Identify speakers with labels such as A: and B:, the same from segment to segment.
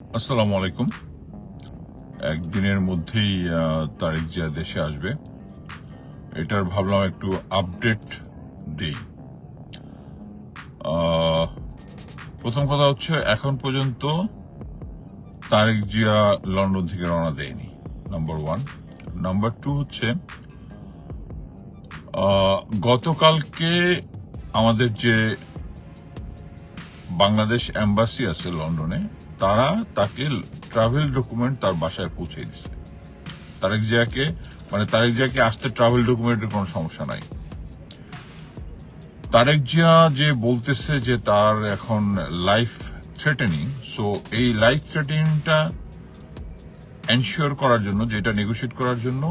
A: আসসালামু আলাইকুম। একদিনের মধ্যেই তারেক জিয়া দেশে আসবে, এটার ভাবলাম একটু আপডেট দেই। প্রথম কথা হচ্ছে, এখন পর্যন্ত তারেক জিয়া লন্ডন থেকে রওনা দেয়নি নাম্বার ওয়ান নাম্বার টু হচ্ছে গতকালকে আমাদের যে বাংলাদেশ এম্বাসি আছে লন্ডনে তারা তাকে ট্রাভেল ডকুমেন্ট তার বাসায় পৌঁছে দিছে। তারেক জিয়াকে মানে তারেক জিয়াকে আসতে ট্রাভেল ডকুমেন্টের কোনো সমস্যা নাই। তারেক জিয়া যে বলতেছে যে তার এখন লাইফ থ্রেটেনিং সো এই লাইফ থ্রেটেনিংটা এনশিওর করার জন্য যেটা নেগোশিয়েট করার জন্য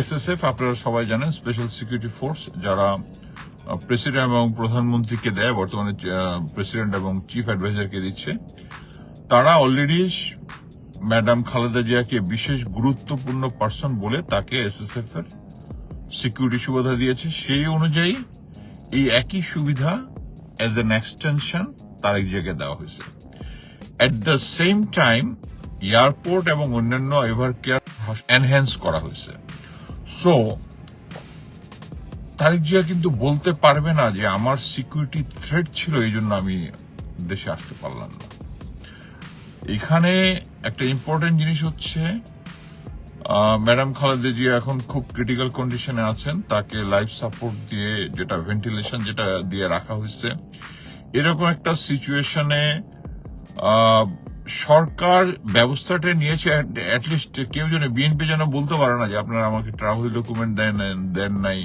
A: এসএসএফ আপনারা সবাই জানেন স্পেশাল সিকিউরিটি ফোর্স যারা প্রেসিডেন্ট এবং প্রধানমন্ত্রীকে দেয়, বর্তমানে প্রেসিডেন্ট এবং চিফ অ্যাডভাইজারকে দিচ্ছে। তারা অলরেডি ম্যাডাম খালেদা জিয়াকে বিশেষ গুরুত্বপূর্ণ পার্সন বলে তাকে এস এসএসএফ এর সিকিউরিটি সুবিধা দিয়েছে। সেই অনুযায়ী এই একই সুবিধা এজ এন এক্সটেনশন তারেক জিয়াকে দেওয়া হয়েছে। At the same time airport এবং অন্যান্য এভার কেয়ার এনহ্যান্স করা হয়েছে। সো তারেক জিয়া কিন্তু বলতে পারবে না যে আমার সিকিউরিটি থ্রেট ছিল, এই জন্য আমি দেশে আসতে পারলাম না। এখানে একটা ইম্পর্টেন্ট জিনিস হচ্ছে ম্যাডাম খালেদা জিয়া এখন খুব ক্রিটিক্যাল কন্ডিশনে আছেন, তাকে লাইফ সাপোর্ট দিয়ে যেটা ভেন্টিলেশন যেটা দিয়ে রাখা হয়েছে। এরকম একটা সিচুয়েশনে সরকার ব্যবস্থাটা নিয়েছে অ্যাটলিস্ট কেউ যেন বিএনপি যেন বলতে পারে না যে আপনারা আমাকে ট্রাভেল ডকুমেন্ট দেন দেন নাই।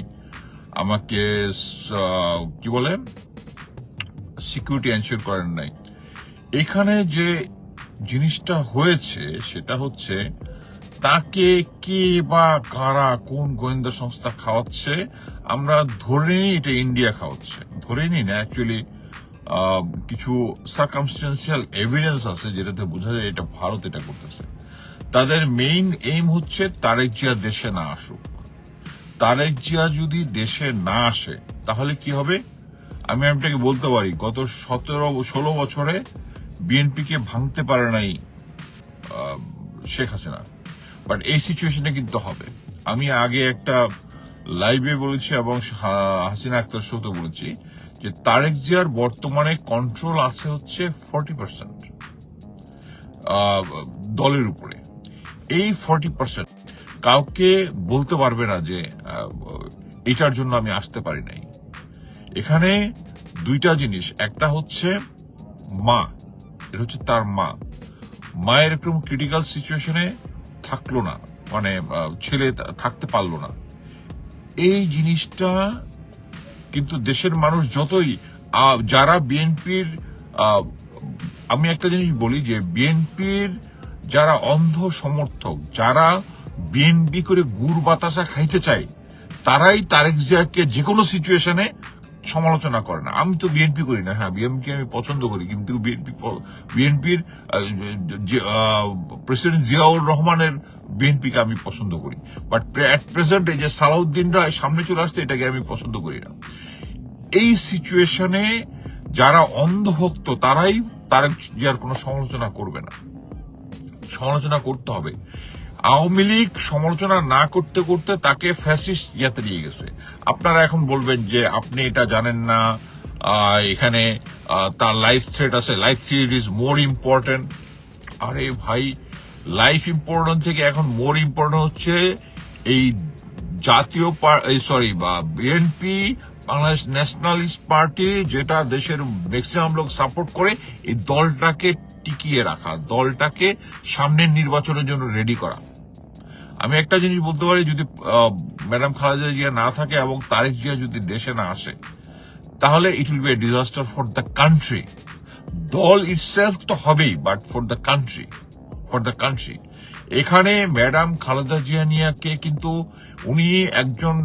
A: আমাকে কি বলে সিকিউরিটি এনশিওর করেন নাই। এখানে যে জিনিসটা হয়েছে, সেটা হচ্ছে তাকে কে বা কারা কোন গোয়েন্দা সংস্থা খাওয়াচ্ছে, আমরা ধরে নিই এটা ইন্ডিয়া খাওয়াচ্ছে। ধরে নিই না অ্যাকচুয়ালি কিছু সার্কামস্টেন্সিয়াল এভিডেন্স আছে যেটাতে বোঝা যায় এটা ভারত এটা করতেছে। তাদের মেইন এইম হচ্ছে তারেক জিয়া দেশে না আসুক। তারেক জিয়া যদি দেশে না আসে, তাহলে কি হবে? আমি আপনাকে বলতে পারি, গত সতেরো, ষোলো বছরে বিএনপিকে ভাঙতে পারে নাই শেখ হাসিনা। বাট এই সিচুয়েশনে কিন্তু হবে। আমি আগে একটা লাইভে বলেছি এবং হাসিনা আক্তার শোতে বলেছি যে তারেক জিয়ার বর্তমানে কন্ট্রোল আছে হচ্ছে ফর্টি পার্সেন্ট দলের উপরে। এই ফর্টি পার্সেন্ট কাউকে বলতে পারবে না যে এটার জন্য আমি আসতে পারি নাই। এখানে দুইটা জিনিস। একটা হচ্ছে মা, এটা হচ্ছে তার মা। মা এরকম ক্রিটিক্যাল সিচুয়েশনে থাকল না মানে ছেলে থাকতে পারল না। এই জিনিসটা কিন্তু দেশের মানুষ যতই যারা বিএনপির আমি একটা জিনিস বলি যে বিএনপির যারা অন্ধ সমর্থক, যারা বিএনপি করে গুড় বাতাসা খাইতে চায়, তারাই তারেক জিয়াকে যে কোনো সিচুয়েশনে সমালোচনা করে না। আমি তো বিএনপি করি না। হ্যাঁ বিএনপি আমি পছন্দ করি, কিন্তু বিএনপি বিএনপির প্রেসিডেন্ট জিয়াউর রহমানের বিএনপিকে আমি পছন্দ করি। বাট অ্যাট প্রেজেন্ট এই যে সালাউদ্দিনরা সামনে চলে আসতে এটাকে আমি পছন্দ করি না। এই সিচুয়েশনে যারা অন্ধভক্ত, তারাই তারেক জিয়ার কোনো সমালোচনা করবে না। সমালোচনা করতে হবে। আওয়ামী লীগ সমালোচনা না করতে করতে তাকে ফ্যাসিস্ট ইয়াতে নিয়ে গেছে। আপনারা এখন বলবেন যে আপনি এটা জানেন না এখানে তার লাইফ থ্রেট আছে life threat is more important আরে ভাই লাইফ ইম্পর্টেন্ট থেকে এখন মোর ইম্পর্টেন্ট হচ্ছে এই জাতীয় সরি বা বিএনপি বাংলাদেশ ন্যাশনালিস্ট পার্টি যেটা দেশের ম্যাক্সিমাম লোক সাপোর্ট করে, এই দলটাকে টিকিয়ে রাখা, দলটাকে সামনের নির্বাচনের জন্য রেডি করা। আমি একটা জিনিস বলতে পারি, যদি ম্যাডাম খালেদা জিয়া না থাকে এবং তারেক জিয়া যদি দেশে না আসে, তাহলে it will be a disaster for the country দল ইটসেলফ তো হবেই but for the country for the country এখানে ম্যাডাম খালেদা জিয়ানিয়াকে কিন্তু উনি একজন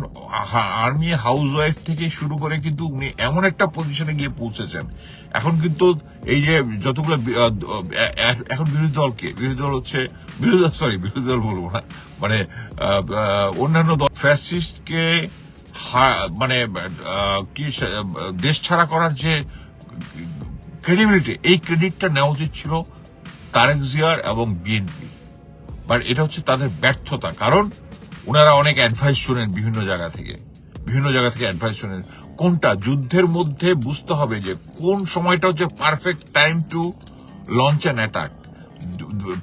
A: আর্মি হাউস ওয়াইফ থেকে শুরু করে কিন্তু উনি এমন একটা পজিশনে গিয়ে পৌঁছেছেন। এখন কিন্তু এই যে যতগুলো এখন বিরোধী দলকে, বিরোধী দল হচ্ছে বিরোধী সরি বিরোধী দল বলব না। মানে অন্যান্য দল ফ্যাসিস্টকে মানে কি দেশ ছাড়া করার যে ক্রেডিবিলিটি এই ক্রেডিটটা নেওয়া উচিত ছিল তারেক জিয়ার এবং বিএনপি বাট এটা হচ্ছে তাদের ব্যর্থতা। কারণ, ওনারা অনেক অ্যাডভাইস শোনেন বিভিন্ন জায়গা থেকে। বিভিন্ন জায়গা থেকে অ্যাডভাইস শোনেন। কোনটা? যুদ্ধের মধ্যে বুঝতে হবে যে কোন সময়টা হচ্ছে perfect time to launch an attack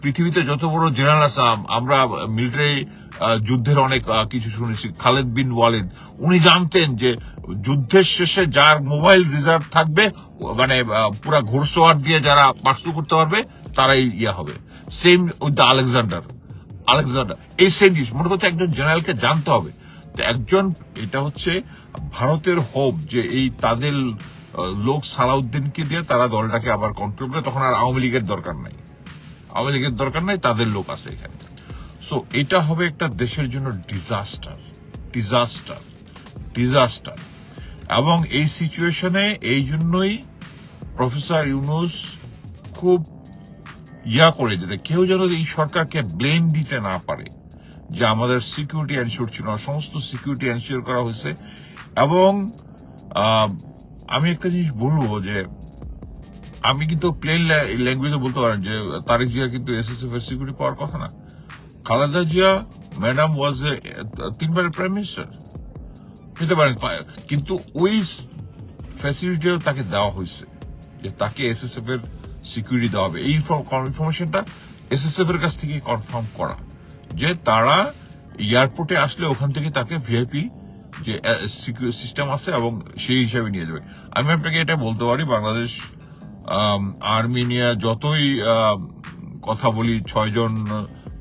A: পৃথিবীতে যত বড় জেনারেল আছে আম- আমরা মিলিটারি যুদ্ধের অনেক কিছু শুনেছি। খালেদ বিন ওয়ালিদ, উনি জানতেন যে যুদ্ধের শেষে যার মোবাইল রিজার্ভ থাকবে মানে পুরা ঘোড়সওয়ার দিয়ে যারা পার্সু করতে পারবে, তারাই ইয়া হবে। Same with the Alexander Alexander এই সেম জিনিস। মনে করছে একজন জেনারেলকে জানতে হবে। একজন, এটা হচ্ছে ভারতের হোপ যে এই তাদের লোক সালাউদ্দিনকে দিয়ে তারা দলটাকে আবার কন্ট্রোল করে, তখন আর আওয়ামী লীগের দরকার নাই। আওয়ামী লীগের দরকার নাই, তাদের লোক আছে এখানে। সো এটা হবে একটা দেশের জন্য ডিজাস্টার ডিজাস্টার ডিজাস্টার এবং এই সিচুয়েশনে এই জন্যই প্রফেসর ইউনুস খুব ইয়া করে দিতে কেউ যেন এই সরকারকে ব্লেম দিতে না পারে, যে আমাদের সিকিউরিটি এনশিওর ছিল না, সমস্ত সিকিউরিটি এনশিওর করা হয়েছে। এবং আমি একটা জিনিস বলব যে আমি কিন্তু প্লেন ল্যাঙ্গুয়েজে বলতে পারেন যে, তারেক জিয়া কিন্তু এস এসএসএফ এর সিকিউরিটি পাওয়ার কথা না। Khaleda Zia madam was a তিনবারের প্রাইম মিনিস্টার পেতে পারেন কিন্তু ওই ফ্যাসিলিটিও তাকে দেওয়া হয়েছে যে তাকে এস এসএসএফ এর সিকিউরিটি দেওয়া হবে। এই ইনফরমেশনটা এসএসএফ এর কাছ থেকে কনফার্ম করা, যে তারা এয়ারপোর্টে আসলে ওখান থেকে তাকে ভিআইপি যে সিস্টেম আছে এবং সেই হিসাবে নিয়ে যাবে। আমি আপনাকে এটা বলতে পারি, বাংলাদেশ আর্মেনিয়া যতই কথা বলি, ছয়জন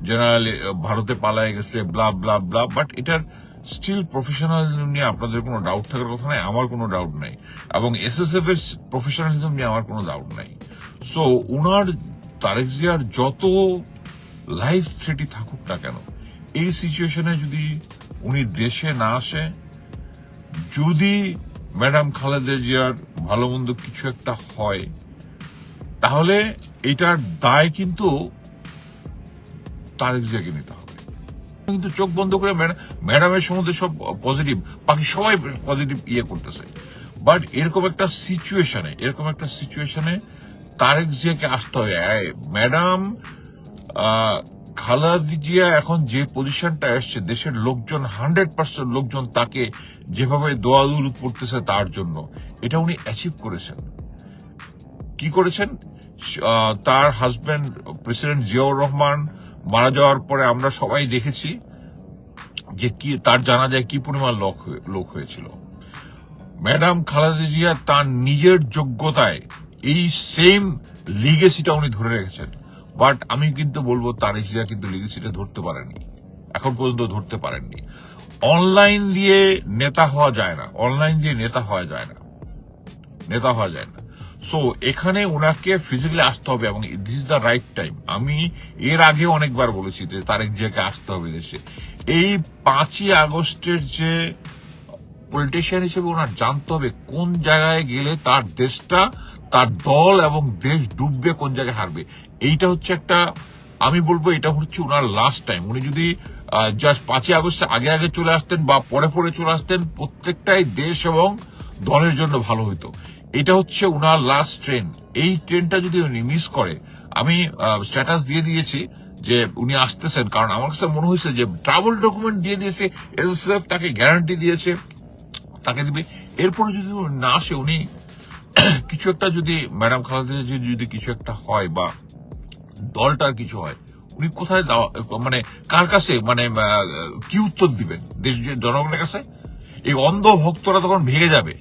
A: জেনারেল ভারতে পালায় গেছে ব্লা ব্লা ব্লা বাট এটার স্টিল প্রফেশনালিজম নিয়ে আপনাদের কোনো ডাউট থাকার কথা নাই, আমার কোনো ডাউট নাই। এবং এসএসএফ এর প্রফেশনালিজম নিয়ে আমার কোনো ডাউট নাই। সো উনার, তারেক জিয়ার যত লাইফ থ্রেটই থাকুক না কেন, এই সিচুয়েশনে যদি উনি দেশে না আসে, যদি ম্যাডাম খালেদা জিয়ার ভালো মন্দ কিছু একটা হয় তাহলে এটার দায় কিন্তু তারেক জিয়াকে নিতে হবে। কিন্তু চোখ বন্ধ করে ম্যাডামের সম্বন্ধে সব পজিটিভ বাকি সবাই পজিটিভ ইয়ে করতেছে। বাট এরকম একটা সিচুয়েশনে এরকম একটা সিচুয়েশনে তারেক জিয়াকে আসতে এই, ম্যাডাম খালেদা জিয়া এখন যে পজিশনটা এসছে দেশের লোকজন হান্ড্রেড পার্সেন্ট লোকজন তাকে যেভাবে দোয়াদুল করতেছে তার জন্য এটা উনি অ্যাচিভ করেছেন। কি করেছেন? তার হাজবেন্ড প্রেসিডেন্ট জিয়াউর রহমান মারা যাওয়ার পরে আমরা সবাই দেখেছি যে কি, তার জানা যায় কি পরিমাণ লোক লোক হয়েছিল। ম্যাডাম খালেদা জিয়া তার নিজের যোগ্যতায় এই সেম লিগেসিটা উনি ধরে রেখেছেন। বাট আমি কিন্তু বলব, তারেক জিয়া কিন্তু লিগেসিটা ধরতে পারেননি। এখন পর্যন্ত ধরতে পারেননি। অনলাইন দিয়ে নেতা হওয়া যায় না। অনলাইন দিয়ে নেতা হওয়া যায় না। নেতা হওয়া যায় না। সো এখানে ওনাকে ফিজিক্যালি আসতে হবে এবং দিস দ্য রাইট টাইম আমি এর আগে অনেকবার বলেছি যে তারেক জিয়াকে আসতে হবে দেশে। এই পাঁচই আগস্টের যে পলিটিশিয়ান হিসেবে ওনার জানতে হবে কোন জায়গায় গেলে তার দেশটা, তার দল এবং দেশ ডুববে, কোন জায়গায় হারবে। এইটা হচ্ছে একটা, আমি বলব এটা হচ্ছে ওনার লাস্ট টাইম উনি যদি জাস্ট পাঁচই আগস্টে আগে আগে চলে আসতেন বা পরে পরে চলে আসতেন, প্রত্যেকটাই দেশ এবং দলের জন্য ভালো হতো এটা হচ্ছে ওনার লাস্ট ট্রেন এই ট্রেনটা যদি উনি মিস করে, আমি স্ট্যাটাস দিয়ে দিয়েছি যে উনি আসতেছেন, কারণ আমার কাছে মনে হয়েছে যে ট্রাভেল ডকুমেন্ট দিয়ে দিয়েছে এসএসএফ তাকে গ্যারান্টি দিয়েছে, তাকে দিবে। এরপরে যদি না আসে, উনি কিছু একটা যদি ম্যাডাম খালেদা যদি কিছু একটা হয় বা দলটার কিছু হয়, উনি কোথায় মানে কার কাছে মানে কি উত্তর দিবেন? দেশ জনগণের কাছে? এই অন্ধ ভক্তরা তখন ভেঙে যাবে।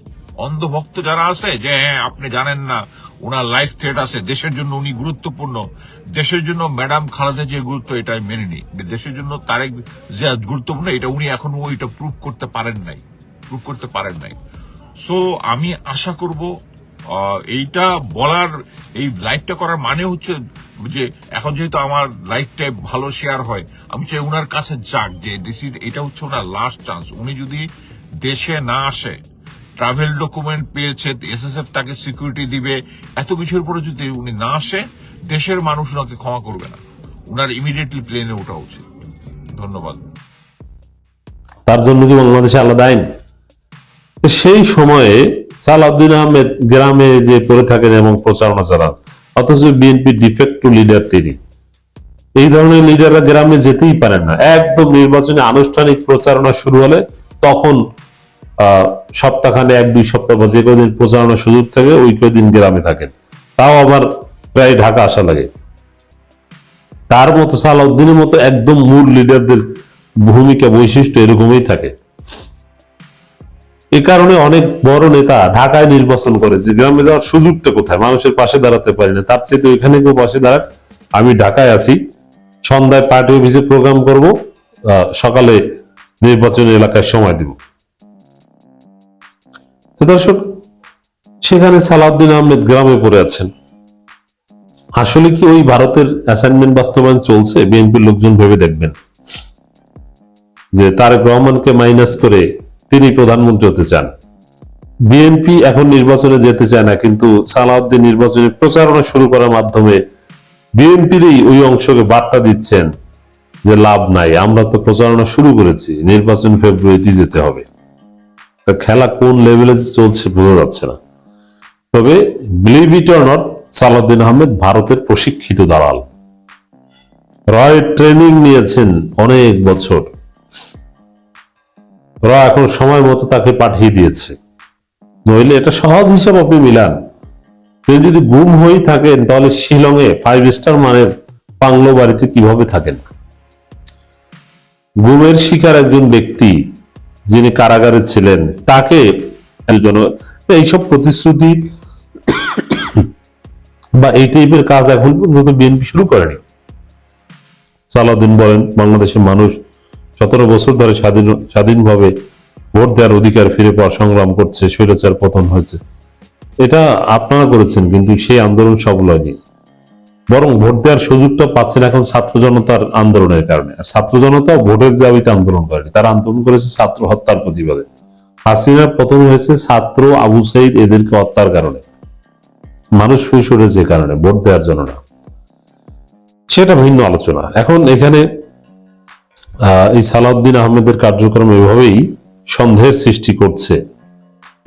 A: অন্ধ ভক্ত যারা আছে, যে হ্যাঁ আপনি জানেন না, ওনার লাইফ থ্রেট আছে, দেশের জন্য উনি গুরুত্বপূর্ণ। দেশের জন্য ম্যাডাম খালেদা যে গুরুত্ব এটা মেনে নিই দেশের জন্য তারেক যে গুরুত্বপূর্ণ, এটা উনি এখনও ওইটা প্রুভ করতে পারেন নাই। প্রুভ করতে পারেন নাই। সো আমি আশা করব এইটা বলার, এই লাইভটা করার মানে হচ্ছে যে, এখন যেহেতু আমার লাইফটা ভালো শেয়ার হয়, আমি চাই ওনার কাছে যাক যে দিস এটা হচ্ছে ওনার লাস্ট চান্স উনি যদি দেশে না আসে ট্রাভেল ডকুমেন্ট পেয়েছে এসএসএফ তাকে সিকিউরিটি দিবে, এত কিছুর পরে যদি উনি না আসে, দেশের মানুষ ওনাকে ক্ষমা করবে না। উনার ইমিডিয়েটলি প্লেনে ওঠা উচিত। ধন্যবাদ।
B: তার জন্য কি বাংলাদেশে আলাদা আইন? সেই সময়ে সালাউদ্দিন আহমেদ গ্রামে যে পড়ে থাকেন এবং প্রচারণা চালান, অথচ বিএনপি ডিফেক্টু লিডার তিনি। এই ধরনের লিডাররা গ্রামে যেতেই পারেন না। একদম নির্বাচনে আনুষ্ঠানিক প্রচারণা শুরু হলে তখন সপ্তাহখানে এক, দুই সপ্তাহ বা যে কদিন প্রচারণা সুযোগ থাকে, ওই কদিন গ্রামে থাকেন। তাও আবার প্রায় ঢাকা আসা লাগে। তার মতো সালাউদ্দিনের মতো একদম মূল লিডারদের ভূমিকা বৈশিষ্ট্য এরকমই থাকে। এ কারণে অনেক বড় নেতা ঢাকায় নির্বাচন করে, যে গ্রামে যাওয়ার সুযোগটা কোথায়? মানুষের পাশে দাঁড়াতে পারি না। তার চেয়ে তো এখানে কেউ পাশে দাঁড়াক। আমি ঢাকায় আছি। সন্ধ্যায় পার্টি অফিসে প্রোগ্রাম করব। সকালে নির্বাচনী এলাকায় সময় দিব। দর্শক, সেখানে সালাউদ্দিন আহমেদ গ্রামে পড়ে আছেন। আসলে কি ওই ভারতের অ্যাসাইনমেন্ট বাস্তবায়ন চলছে? বিএনপির লোকজন ভেবে দেখবেন। যে তারেক রহমানকে মাইনাস করে তিনি প্রধানমন্ত্রী হতে চান। বিএনপি এখন নির্বাচনে যেতে চায় না, কিন্তু সালাউদ্দিন নির্বাচনে প্রচারণা শুরু করার মাধ্যমে বিএনপিরই ওই অংশকে বার্তা দিচ্ছেন যে লাভ নাই, আমরা তো প্রচারণা শুরু করেছি, নির্বাচন ফেব্রুয়ারিতে যেতে হবে। খেলা কোন লেভেলে চলছে বোঝা যাচ্ছে না। তবে believe it or not Salahuddin Ahmed ভারতের প্রশিক্ষিত দালাল। রয় ট্রেনিং নিয়েছেন অনেক বছর। র এখন সময় মতো তাকে পাঠিয়ে দিয়েছে। নইলে এটা সহজ হিসাব আপনি মিলান। তিনি যদি গুম হয়ে থাকেন, তাহলে শিলংয়ে ফাইভ স্টার মানের পাংলো বাড়িতে কীভাবে থাকেন? গুমের শিকার একজন ব্যক্তি যিনি কারাগারে ছিলেন, তাকে একজন এইসব প্রতিশ্রুতি বা এই টাইপের কাজ এখন পর্যন্ত বিএনপি শুরু করেনি। সালাউদ্দিন বলেন, বাংলাদেশের মানুষ সতেরো বছর ধরে স্বাধীন, স্বাধীনভাবে ভোট দেওয়ার অধিকার ফিরে পাওয়ার সংগ্রাম করছে, স্বৈরাচার পতন হয়েছে। এটা আপনারা করেছেন, কিন্তু সেই আন্দোলন সফল হয়নি। বরং ভোট দেওয়ার সুযোগটা পাচ্ছেন এখন ছাত্র জনতার আন্দোলনের কারণে। আর ছাত্র জনতা ভোটের দাবিতে আন্দোলন করেনি। তারা আন্দোলন করেছে ছাত্র হত্যার প্রতিবাদে। হাসিনার পতন হয়েছে ছাত্র আবু সাইদ এদেরকে হত্যার কারণে। মানুষ ফুস উঠেছে যে কারণে, ভোট দেওয়ার জন্য না। সেটা ভিন্ন আলোচনা। এখন এখানে এই সালাউদ্দিন আহমেদের কার্যক্রম এভাবেই সন্দেহের সৃষ্টি করছে।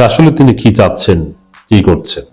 B: আসলে তিনি কি চাচ্ছেন, কি করছেন?